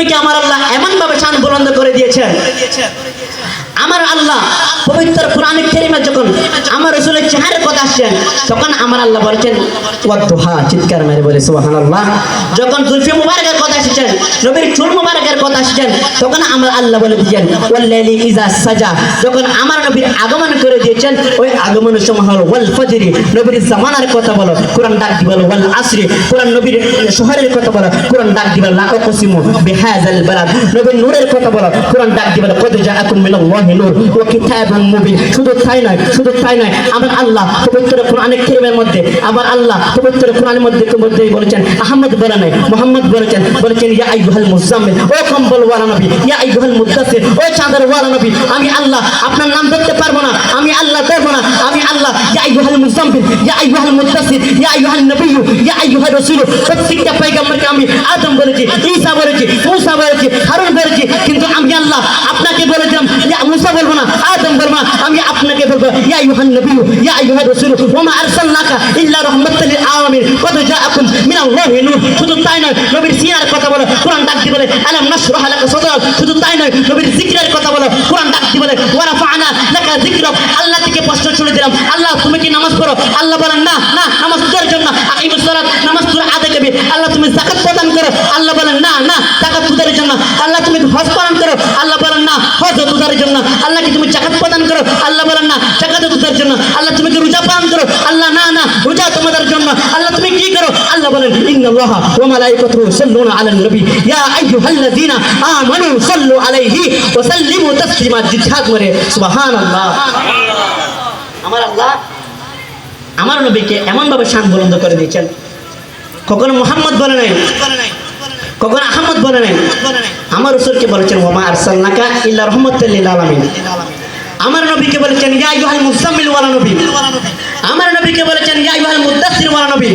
নবীকে আমার আল্লাহ এমন ভাবে চান বুলন্দ করে দিয়েছেন? আমার আল্লাহ পবিত্র কোরআনিক কেরিমে যখন আমার রসুলের চেহারের কথা আসছেন, তখন আমার আল্লাহ বলছেন চিৎকার মেরে বলে, সুবহানাল্লাহ। যখন জুলফি মুবারকের কথা এসেছেন নবীর চুল মুবারকের কথা আসছেন, তখন আমার আল্লাহ বলে দিয়েছেন ওয়াল্লাইলি ইজা সাজা যখন আমার নবীর আগমন করে দিয়েছেন, ওই আগমনের সময় হলো, ওয়াল ফজরি নবীর জামানার কথা বলো, কোরআন ডাক দি ওয়াল আসরি কোরআন নবীর শহরের কথা বলো, কোরআন ডাক দি বলো লা উকসিমু বিহাযাল বালাদ নবীর নূরের কথা বলো, কোরআন ডাক দি বলো কদ জাআকুম মিনাল্লাহি নূর ওয়া কিতাবুম মুবিন, শুধু তাই নয়, শুধু তাই নয়, আমার আল্লাহ পবিত্র কোরআনে কারীমের মধ্যে আমার আল্লাহ পবিত্র কোরআনের মধ্যে মধ্যে বলেছেন, আহমদ বলে নাই, মোহাম্মদ বলেছেন বলেছেন, ইয়া আইয়ুহাল মুজাম্মিল ও কম্বল ওয়ালা নবী, ইয়া আইয়ুহাল মুদাসসির, ও চাদর ওয়ালা নবী, আমি আল্লাহ আপনার নাম ধরতে পারব না, আমি আল্লাহ দেখব না, আমি আল্লাহ, ইয়া আইয়ুহাল মুজাম্মিল ইয়া আইয়ুহাল মুদাসসির, ইয়া আইয়ুহান নবী, ইয়া আইয়ুহার রাসূল, প্রত্যেকটা পয়গম্বরকে আমি আদম বলেছি, ঈসা বলেছি, মুসা বলেছি, হারুন বলেছি কিন্তু আমি আল্লাহ আপনাকে বলেছিলাম ইয়া মুসা বলব না আদম বলব না আমি আপনাকে বলব ইয়া আইয়ুহান নবী ইয়া আইয়ুহার রাসূল ওয়া মা আরসালনাকা ইল্লা রাহমাতাল লিল আলামিন কদ জাআকুম মিনাল্লাহি নূর শুধু তাই নয় নবীর সিয়ার কথা বলো কোরআন ডাক দিয়ে বলে আলাম নাশরাহ লাকা সাদরাক শুধু তাই নয় নবীর জিকিরের কথা বলো কোরআন ডাক দিয়ে বলে ওয়া রাফা'না লাকা যিকরাক আল্লাহ থেকে প্রশ্ন ছুড়ে দিলাম আল্লাহ তুমি কি নামাজ পড়ো আল্লাহ বলেন না না নামাজ তোর জন্য আকিমুস সালাত নামাজ তোর আদায় করবে আল্লাহ তুমি যাকাত প্রদান করো আল্লাহ বলেন না না যাকাত তোদের জন্য আল্লাহ তুমি হজ পালন করো আল্লাহ বলেন না হজ তোদের জন্য আল্লাহ কি তুমি জাকাত প্রদান করো। আল্লাহ বলেন, না, জাকাত তোদের জন্য। আল্লাহ তুমি কি রোজা পালন করো। আল্লাহ, না না, রোজা তোমাদের জন্য। আল্লাহ, তুমি কি করো? আল্লাহ বলেন, ইন্নাল্লাহা ওয়া মালাইকাতুহু ইউসাল্লুনা আলান নবী। ইয়া আইয়ুহাল্লাযীনা আমানু সাল্লু আলাইহি ওয়া সাল্লিমু তাসলিমা, জিহাদ করে। সুবহানাল্লাহ। আমার আল্লাহ আমার নবীকে এমনভাবে শান বুলন্দ করে দিয়েছেন। কখনো মোহাম্মদ বলে নাই, কখনো আহমদ বলে নাই আমার রসুলকে বলেছেন, ওমা আরসালনাকা ইল্লা রহমতুল লিল আলামিন। আমার নবীকে বলেছেন, ইয়া আইয়ুহাল মুসাম্মিল ওয়ালা নবী। আমার নবীকে বলেছেন, ইয়া আইয়ুহাল মুদাসসির ওয়ালা নবী।